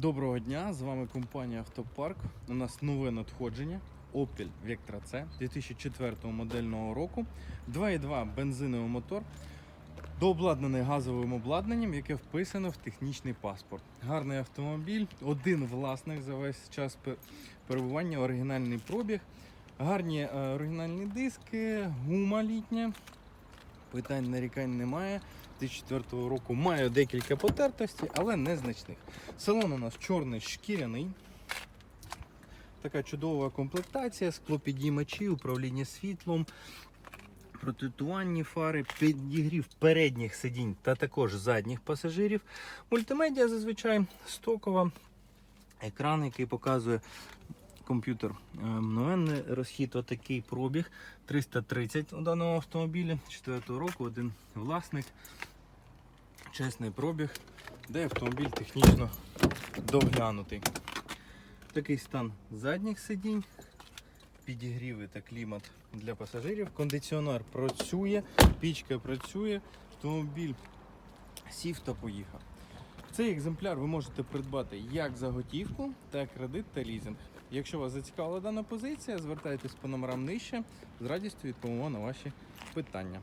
Доброго дня, з вами компанія Автопарк. У нас нове надходження Opel Vectra C 2004 модельного року. 2.2 бензиновий мотор, дообладнаний газовим обладнанням, яке вписано в технічний паспорт. Гарний автомобіль, один власник за весь час перебування, оригінальний пробіг, гарні е, оригінальні диски, гума літня. Питань нарікань немає. 2004 року має декілька потертостей, але незначних. Салон у нас чорний шкіряний. Така чудова комплектація, склопідіймачі, управління світлом, протитувальні фари, підігрів передніх сидінь та також задніх пасажирів. Мультимедіа зазвичай стокова. Екран, який показує комп'ютер. Мгновенний розхід, отакий пробіг 330 у даному автомобілі 4 року, один власник. Чесний пробіг, де автомобіль технічно доглянутий. Такий стан задніх сидінь, підігріви та клімат для пасажирів. Кондиціонер працює, пічка працює, автомобіль сів та поїхав. Цей екземпляр ви можете придбати як за готівку, так і кредит та лізинг. Якщо вас зацікавила дана позиція, звертайтесь по номерам нижче. З радістю відповімо на ваші питання.